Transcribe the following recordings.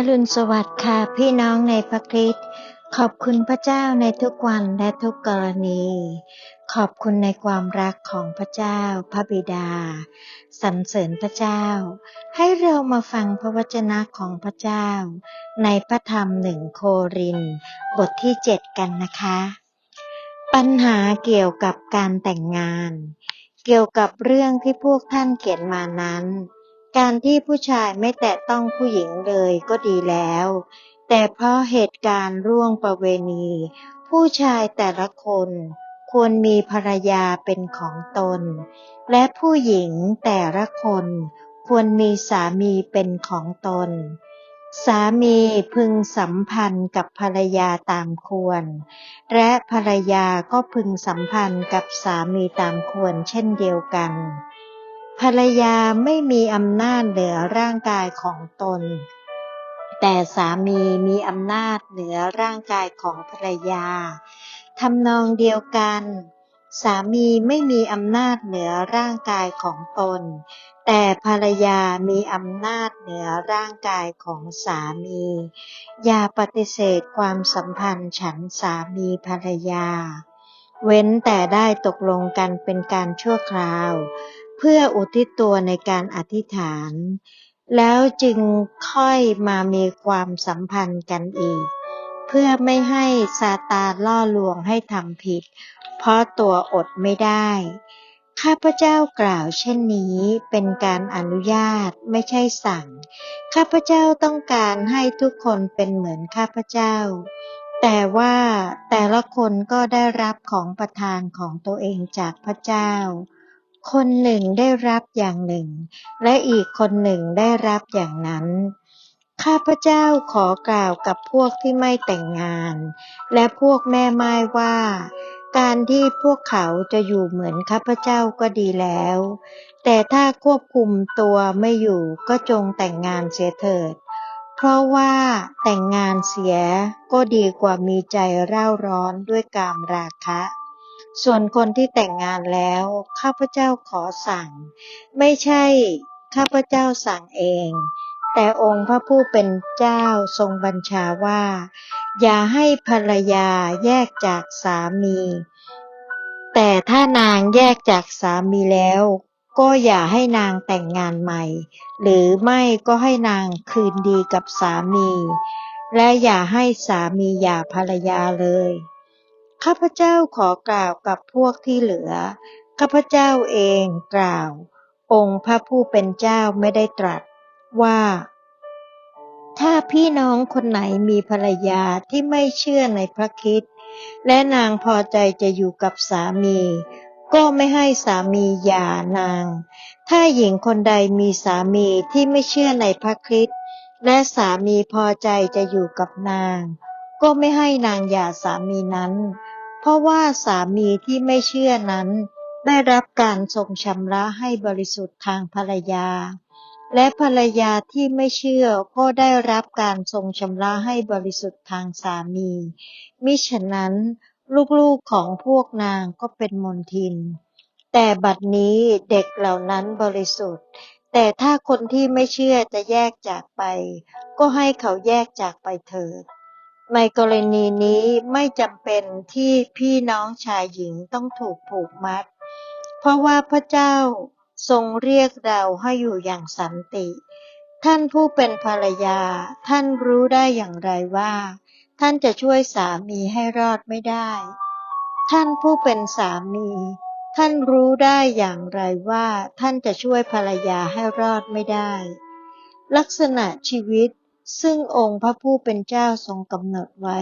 อรุณสวัสดิ์ค่ะพี่น้องในพระคริสต์ขอบคุณพระเจ้าในทุกวันและทุกกรณี ขอบคุณในความรักของพระเจ้า พระบิดาสรรเสริญพระเจ้า ให้เรามาฟังพระวจนะของพระเจ้า ในพระธรรมหนึ่งโคริน บทที่7กันนะคะ ปัญหาเกี่ยวกับการแต่งงาน เกี่ยวกับเรื่องที่พวกท่านเขียนมานั้น การที่ผู้ชายไม่แตะต้องผู้หญิงเลยก็ดีแล้ว แต่เพราะเหตุการณ์ร่วงประเวณี ผู้ชายแต่ละคนควรมีภรรยาเป็นของตน และผู้หญิงแต่ละคนควรมีสามีเป็นของตน สามีพึงสัมพันธ์กับภรรยาตามควร และภรรยาก็พึงสัมพันธ์กับสามีตามควรเช่นเดียวกัน ภรรยาไม่มีอำนาจเหนือร่างกายของตน แต่สามีมีอำนาจเหนือร่างกายของภรรยาทำนองเดียวกัน สามีไม่มีอำนาจเหนือร่างกายของตน แต่ภรรยามีอำนาจเหนือร่างกายของสามี อย่าปฏิเสธความสัมพันธ์ฉันสามีภรรยา เว้นแต่ได้ตกลงกันเป็นการชั่วคราว เพื่ออุทิศตัวในการอธิษฐาน แล้วจึงค่อยมามีความสัมพันธ์กันอีก เพื่อไม่ให้ซาตานล่อลวงให้ทำผิด เพราะตัวอดไม่ได้ ข้าพเจ้ากล่าวเช่นนี้เป็นการอนุญาตไม่ใช่สั่ง ข้าพเจ้าต้องการให้ทุกคนเป็นเหมือนข้าพเจ้าแต่ว่าแต่ละคนก็ได้รับของประทานของตัวเองจากพระเจ้า คนหนึ่งได้รับอย่างหนึ่ง และอีกคนหนึ่งได้รับอย่างนั้น ข้าพเจ้าขอกล่าวกับพวกที่ไม่แต่งงาน และพวกแม่ไม้ว่า การที่พวกเขาจะอยู่เหมือนข้าพเจ้าก็ดีแล้ว แต่ถ้าควบคุมตัวไม่อยู่ก็จงแต่งงานเสียเถิด เพราะว่าแต่งงานเสียก็ดีกว่ามีใจเร่าร้อนด้วยกามราคะ ส่วนคนที่แต่งงานแล้ว ข้าพเจ้าขอสั่ง ไม่ใช่ข้าพเจ้าสั่งเอง แต่องค์พระผู้เป็นเจ้าทรงบัญชาว่า อย่าให้ภรรยาแยกจากสามี แต่ถ้านางแยกจากสามีแล้ว ก็อย่าให้นางแต่งงานใหม่ หรือไม่ก็ให้นางคืนดีกับสามี และอย่าให้สามีหย่าภรรยาเลย ข้าพเจ้าขอกล่าวกับพวกที่เหลือ ข้าพเจ้าเองกล่าว องค์พระผู้เป็นเจ้าไม่ได้ตรัสว่า ถ้าพี่น้องคนไหนมีภรรยาที่ไม่เชื่อในพระคริสต์และนางพอใจจะอยู่กับสามี ก็ไม่ให้สามีหย่านาง ถ้าหญิงคนใดมีสามีที่ไม่เชื่อในพระคริสต์และสามีพอใจจะอยู่กับนาง ก็ไม่ให้นางหย่าสามีนั้น เพราะว่าสามีที่ไม่เชื่อนั้น ได้รับการทรงชำระให้บริสุทธิ์ทางภรรยา และภรรยาที่ไม่เชื่อก็ได้รับการทรงชำระให้บริสุทธิ์ทางสามี มิฉะนั้น ลูกๆของพวกนางก็เป็นมนทิน แต่บัดนี้เด็กเหล่านั้นบริสุทธิ์แต่ถ้าคนที่ไม่เชื่อจะแยกจากไป ก็ให้เขาแยกจากไปเถิด ในกรณีนี้ไม่จำเป็นที่พี่น้องชายหญิงต้องถูกผูกมัด เพราะว่าพระเจ้าทรงเรียกเราให้อยู่อย่างสันติ ท่านผู้เป็นภรรยา ท่านรู้ได้อย่างไรว่า ท่านจะช่วยสามีให้รอดไม่ได้ ท่านผู้เป็นสามี ท่านรู้ได้อย่างไรว่า ท่านจะช่วยภรรยาให้รอดไม่ได้ ลักษณะชีวิต ซึ่งองค์พระผู้เป็นเจ้าทรงกำหนดไว้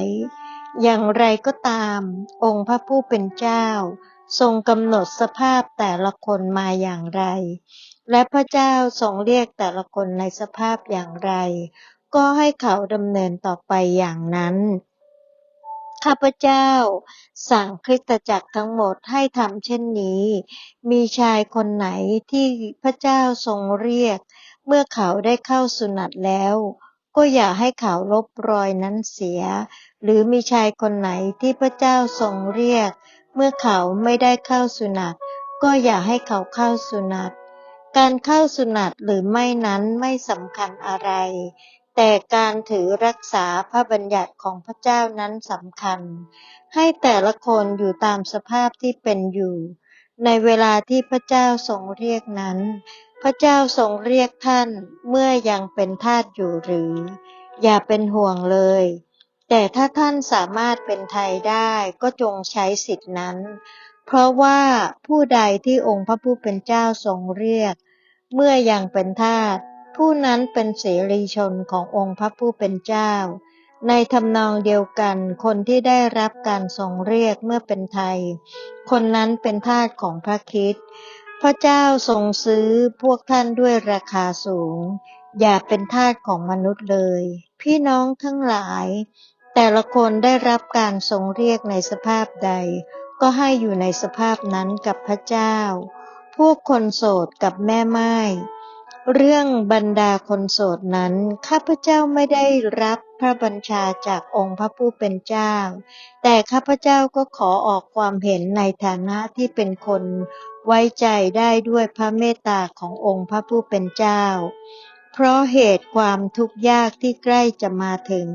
อย่างไรก็ตาม องค์พระผู้เป็นเจ้า ทรงกำหนดสภาพแต่ละคนมาอย่างไร และพระเจ้าทรงเรียกแต่ละคนในสภาพอย่างไร ก็ให้เขาดำเนินต่อไปอย่างนั้นข้าพเจ้า สั่งคริสตจักรทั้งหมดให้ทำเช่นนี้ มีชายคนไหนที่พระเจ้าทรงเรียก เมื่อเขาได้เข้าสุนัตแล้ว ก็อย่าให้เขาลบรอยนั้นเสีย หรือมีชายคนไหนที่พระเจ้าทรงเรียก เมื่อเขาไม่ได้เข้าสุนัตก็อย่าให้เขาเข้าสุนัตการเข้าสุนัตหรือไม่นั้นไม่สำคัญอะไร แต่การถือรักษาพระบัญญัติของพระเจ้านั้นสำคัญ ให้แต่ละคนอยู่ตามสภาพที่เป็นอยู่ ในเวลาที่พระเจ้าทรงเรียกนั้น พระเจ้าทรงเรียกท่านเมื่อยังเป็นทาสอยู่หรือ อย่าเป็นห่วงเลย แต่ถ้าท่านสามารถเป็นไทยได้ก็จงใช้สิทธินั้น เพราะว่าผู้ใดที่องค์พระผู้เป็นเจ้าทรงเรียก เมื่อยังเป็นทาสผู้นั้นเป็นเสรีชนขององค์พระผู้เป็นเจ้า ในทำนองเดียวกันคนที่ได้รับการทรงเรียกเมื่อเป็นไทย คนนั้นเป็นทาสของพระคริสต์ พระเจ้าทรงซื้อพวกท่านด้วยราคาสูง อย่าเป็นทาสของมนุษย์เลย พี่น้องทั้งหลาย แต่ละคนได้รับการทรงเรียกในสภาพใด ก็ให้อยู่ในสภาพนั้นกับพระเจ้า พวกคนโสดกับแม่ไม้ เรื่องบรรดาคนโสดนั้น ข้าพเจ้าไม่ได้รับพระบัญชาจากองค์พระผู้เป็นเจ้า แต่ข้าพเจ้าก็ขอออกความเห็นในฐานะที่เป็นคนไว้ใจได้ด้วยพระเมตตาขององค์พระผู้เป็นเจ้า เพราะเหตุความทุกข์ยากที่ใกล้จะมาถึง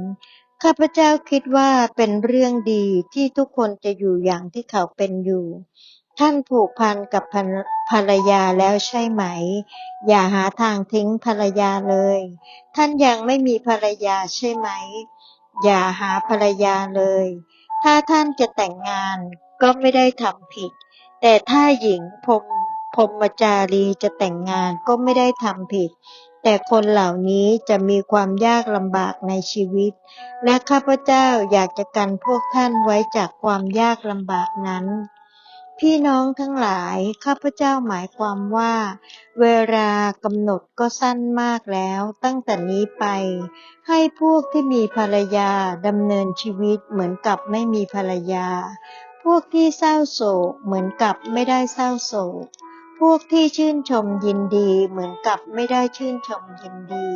ข้าพเจ้าคิดว่าเป็นเรื่องดีที่ทุกคนจะอยู่อย่างที่เขาเป็นอยู่ ท่านผูกพันกับภรรยาแล้วใช่ไหม อย่าหาทางทิ้งภรรยาเลย ท่านยังไม่มีภรรยาใช่ไหม อย่าหาภรรยาเลย ถ้าท่านจะแต่งงานก็ไม่ได้ทำผิด แต่ถ้าหญิงพรมพรมจารีจะแต่งงานก็ไม่ได้ทำผิด แต่คนเหล่านี้จะมีความยากลำบากในชีวิต และข้าพเจ้าอยากจะกันพวกท่านไว้จากความยากลำบากนั้น พี่น้องทั้งหลาย ข้าพเจ้าหมายความว่า เวลากำหนดก็สั้นมากแล้วตั้งแต่นี้ไป ให้พวกที่มีภรรยาดำเนินชีวิตเหมือนกับไม่มีภรรยา พวกที่เศร้าโศกเหมือนกับไม่ได้เศร้าโศก พวกที่ชื่นชมยินดีเหมือนกับไม่ได้ชื่นชมยินดี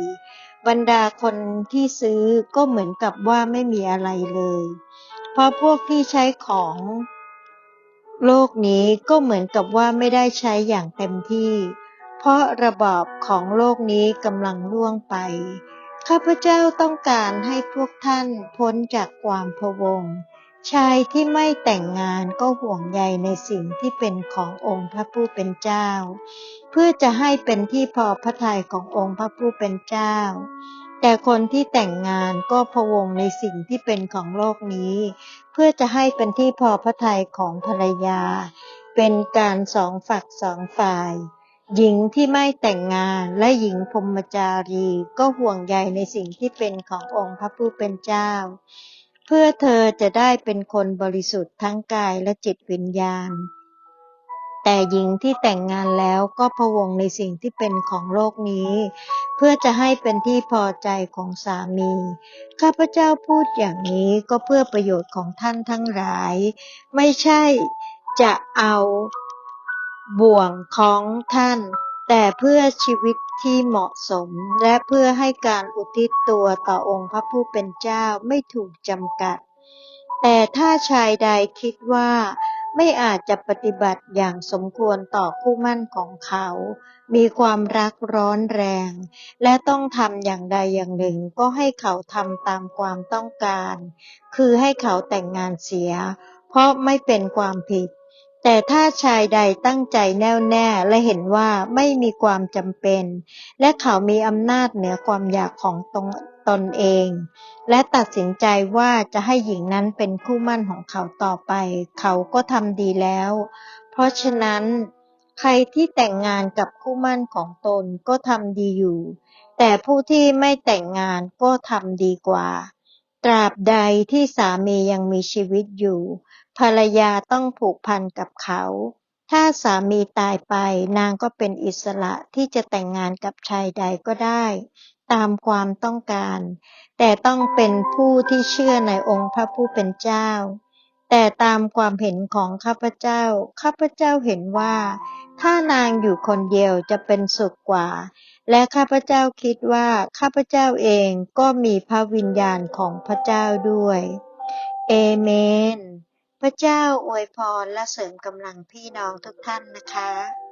บรรดาคนที่ซื้อก็เหมือนกับว่าไม่มีอะไรเลย เพราะพวกที่ใช้ของ โลกนี้ก็เหมือนกับว่าไม่ได้ใช้อย่างเต็มที่ เพราะระบอบของโลกนี้กำลังล่วงไป ข้าพเจ้าต้องการให้พวกท่านพ้นจากความพะวง ชายที่ไม่แต่งงานก็ห่วงใยในสิ่งที่เป็นขององค์พระผู้เป็นเจ้า เพื่อจะให้เป็นที่พอพระทัยขององค์พระผู้เป็นเจ้า แต่คนที่แต่งงานก็พะวงในสิ่งที่เป็นของโลกนี้ เพื่อจะให้เป็นที่พอพระทัยของภรรยา เป็นการสองฝักสองฝ่าย หญิงที่ไม่แต่งงานและหญิงพรมจารีก็ห่วงใยในสิ่งที่เป็นขององค์พระผู้เป็นเจ้า เพื่อเธอจะได้เป็นคนบริสุทธิ์ทั้งกายและจิตวิญญาณ แต่หญิงที่แต่งงานแล้วก็พวงในสิ่งที่เป็นของโลกนี้ เพื่อจะให้เป็นที่พอใจของสามี ข้าพเจ้าพูดอย่างนี้ก็เพื่อประโยชน์ของท่านทั้งหลาย ไม่ใช่จะเอาบ่วงของท่าน แต่เพื่อชีวิตที่เหมาะสมและเพื่อให้การอุทิศตัวต่อองค์พระผู้เป็นเจ้าไม่ถูกจำกัด แต่ถ้าชายใดคิดว่า ไม่อาจจะปฏิบัติอย่างสมควรต่อคู่มั่นของเขา มีความรักร้อนแรง และต้องทำอย่างใดอย่างหนึ่งก็ให้เขาทำตามความต้องการ คือให้เขาแต่งงานเสีย เพราะไม่เป็นความผิด แต่ถ้าชายใดตั้งใจแน่วแน่และเห็นว่าไม่มีความจำเป็น และเขามีอำนาจเหนือความอยากของตน ตนเอง และตัดสินใจว่าจะให้หญิงนั้นเป็นคู่มั่นของเขาต่อไป เขาก็ทำดีแล้ว เพราะฉะนั้น ใครที่แต่งงานกับคู่มั่นของตนก็ทำดีอยู่ แต่ผู้ที่ไม่แต่งงานก็ทำดีกว่า ตราบใดที่สามียังมีชีวิตอยู่ ภรรยาต้องผูกพันกับเขาถ้าสามีตายไปนางก็เป็นอิสระที่จะแต่งงานกับชายใดก็ได้ ตามความต้องการ แต่ต้องเป็นผู้ที่เชื่อในองค์พระผู้เป็นเจ้า แต่ตามความเห็นของข้าพเจ้า ข้าพเจ้าเห็นว่า ถ้านางอยู่คนเดียวจะเป็นสุขกว่า และข้าพเจ้าคิดว่าข้าพเจ้าเองก็มีพระวิญญาณของพระเจ้าด้วยเอเมน พระเจ้าอวยพรและเสริมกำลังพี่น้องทุกท่านนะคะ